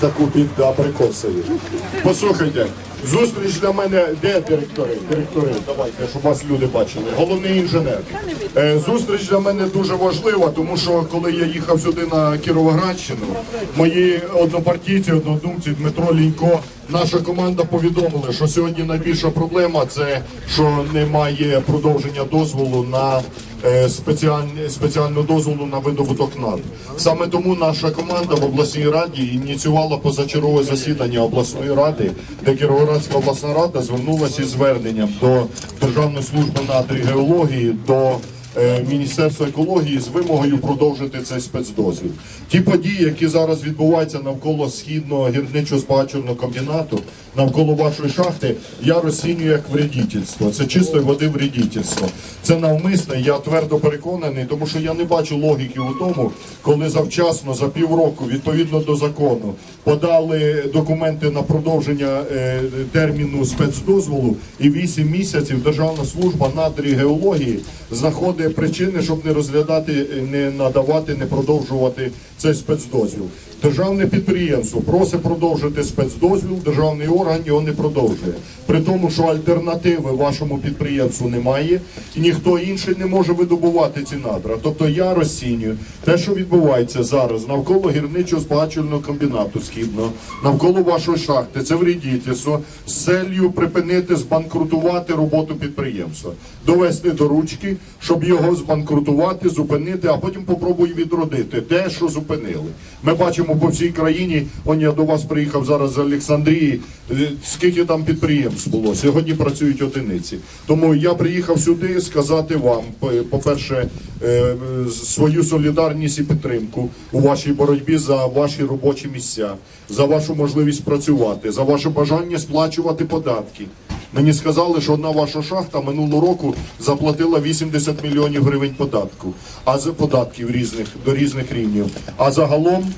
таку під абрикосові. Послухайте, зустріч для мене, де директори? Директори, давайте, щоб вас люди бачили. Головний інженер. Е, Зустріч для мене дуже важлива, тому що коли я їхав сюди на Кіровоградщину, мої однопартійці, однодумці Дмитро Лінько, наша команда повідомили, що сьогодні найбільша проблема це що немає продовження дозволу на е, спеціального дозволу на видобуток надр. Саме тому наша команда в обласній раді ініціювала позачергове засідання обласної ради, де Кіровоградська обласна рада звернулася із зверненням до Державної служби надр геології, до е, Міністерства екології з вимогою продовжити цей спецдозвіл. Ті події, які зараз відбуваються навколо східного гірничо-збагачувального комбінату, навколо вашої шахти, я розцінюю як вредительство. Це чистої води вредительство. Це навмисне, я твердо переконаний, тому що я не бачу логіки у тому, коли завчасно за півроку, відповідно до закону, подали документи на продовження е, терміну спецдозволу, і 8 місяців Державна служба надрі геології знаходить причини, щоб не розглядати, не надавати, не продовжувати цей спецдозвіл. Державне підприємство просить продовжити спецдозвіл, державний орган його не продовжує. При тому, що альтернативи вашому підприємству немає, і ніхто інший не може видобувати ці надра. Тобто я розцінюю те, що відбувається зараз навколо гірничо збагачувального комбінату східного, навколо вашої шахти, це вредительство з целью припинити збанкрутувати роботу підприємства, довести до ручки, щоб його збанкрутувати, зупинити, а потім попробуй відродити те, що зупинили. Ми бачимо по всій країні. Он я до вас приїхав зараз з Олександрії. е, Скільки там підприємств було? Сьогодні працюють одиниці. Тому я приїхав сюди сказати вам, по- по-перше, е, свою солідарність і підтримку у вашій боротьбі за ваші робочі місця, за вашу можливість працювати, за ваше бажання сплачувати податки. Мені сказали, що одна ваша шахта минулого року заплатила 80 мільйонів гривень податку, а з податків різних до різних рівнів. А загалом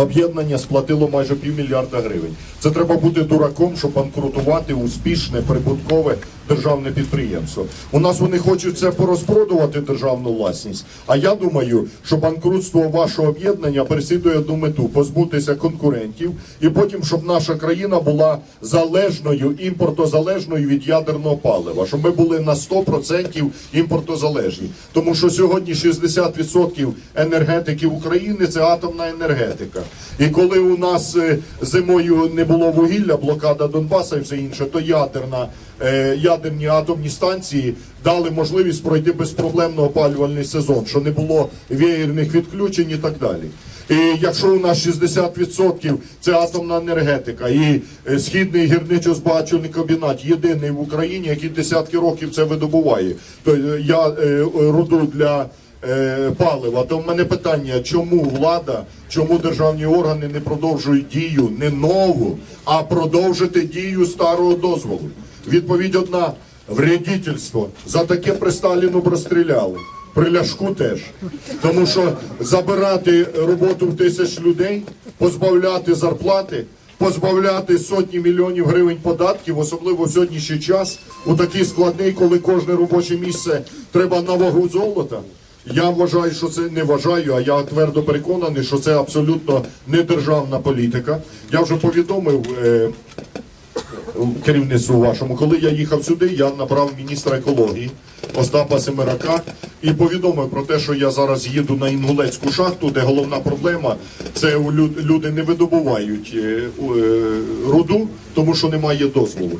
об'єднання сплатило майже півмільярда гривень. Це треба бути дураком, щоб банкрутувати успішне прибуткове державне підприємство. У нас вони хочуть це порозпродувати державну власність. А я думаю, що банкрутство вашого об'єднання переслідує одну мету позбутися конкурентів, і потім, щоб наша країна була залежною, імпортозалежною від ядерного палива, щоб ми були на 100% імпортозалежні. Тому що сьогодні 60% енергетики України це атомна енергетика. І коли у нас е, зимою не було вугілля, блокада Донбаса і все інше, то ядерна, е, ядерні атомні станції дали можливість пройти безпроблемно опалювальний сезон, що не було веєрних відключень і так далі. І якщо у нас 60% це атомна енергетика і е, східний гірничо-збагачувальний комбінат єдиний в Україні, який десятки років це видобуває, то я руду для палива. То в мене питання, чому влада, чому державні органи не продовжують дію не нову, а продовжити дію старого дозволу? Відповідь одна: вредительство. За таке при Сталіну б розстріляли. При ляшку теж. Тому що забирати роботу в тисяч людей, позбавляти зарплати, позбавляти сотні мільйонів гривень податків, особливо в сьогоднішній час, у такий складний, коли кожне робоче місце треба на вагу золота. Я вважаю, що це не вважаю, а я твердо переконаний, що це абсолютно не державна політика. Я вже повідомив. Е, керівництву вашому. Коли я їхав сюди, я набрав міністра екології Остапа Семерака і повідомив про те, що я зараз їду на Інгулецьку шахту, де головна проблема це люди не видобувають е, е, руду, тому що немає дозволу.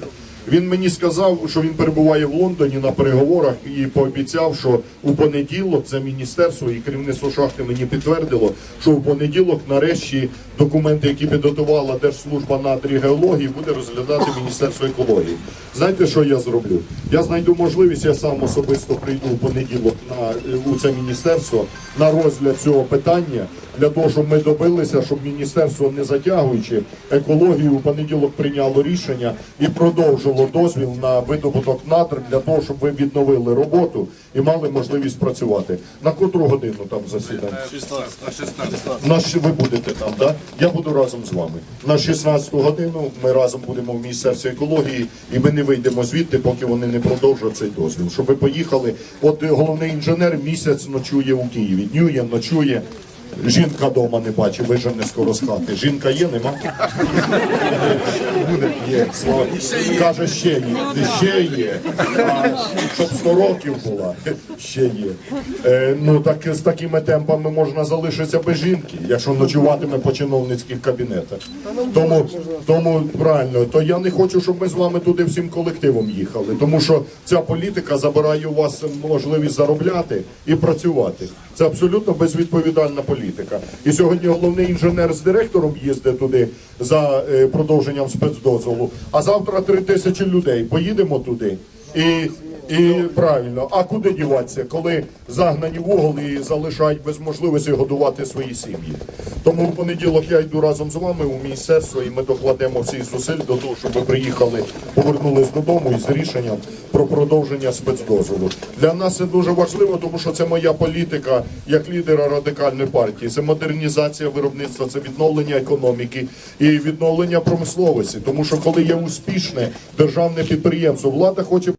Він мені сказав, що він перебуває в Лондоні на переговорах і пообіцяв, що у понеділок це міністерство і керівництво шахти мені підтвердило, що у понеділок нарешті документи, які підготувала Держслужба надрі геології, буде розглядати Міністерство екології. Знаєте, що я зроблю? Я знайду можливість, я сам особисто прийду в понеділок на у це міністерство на розгляд цього питання для того, щоб ми добилися, щоб міністерство не затягуючи екологію у понеділок прийняло рішення і продовжило дозвіл на видобуток надр для того, щоб ви відновили роботу і мали можливість працювати. На котру годину там засідання? 16, На що ви будете там, да? Я буду разом з вами. На 16 годину ми разом будемо в Міністерстві екології, і ми не вийдемо звідти, поки вони не продовжать цей дозвіл. Щоб ви поїхали. От е, головний інженер місяць ночує у Києві. Днює, ночує. Жінка вдома не бачить, вижене скоро з хати. Жінка є, нема? Є, слава. Каже, ще є. Ще є. А, щоб 100 років була, ще є. Е, ну так з такими темпами можна залишитися без жінки, якщо ночуватиме по чиновницьких кабінетах. Тому, тому правильно, то я не хочу, щоб ми з вами туди всім колективом їхали. Тому що ця політика забирає у вас можливість заробляти і працювати. Це абсолютно безвідповідальна політика. І сьогодні головний інженер з директором їздить туди за е, продовженням спецдозволу. А завтра три тисячі людей. Поїдемо туди. І, і правильно, а куди діватися, коли загнані в угол і залишають без можливості годувати свої сім'ї? Тому в понеділок я йду разом з вами у міністерство, і ми докладемо всіх зусиль до того, щоб ви приїхали, повернулись додому із рішенням про продовження спецдозволу. Для нас це дуже важливо, тому що це моя політика як лідера радикальної партії. Це модернізація виробництва, це відновлення економіки і відновлення промисловості. Тому що коли є успішне державне підприємство, влада хоче.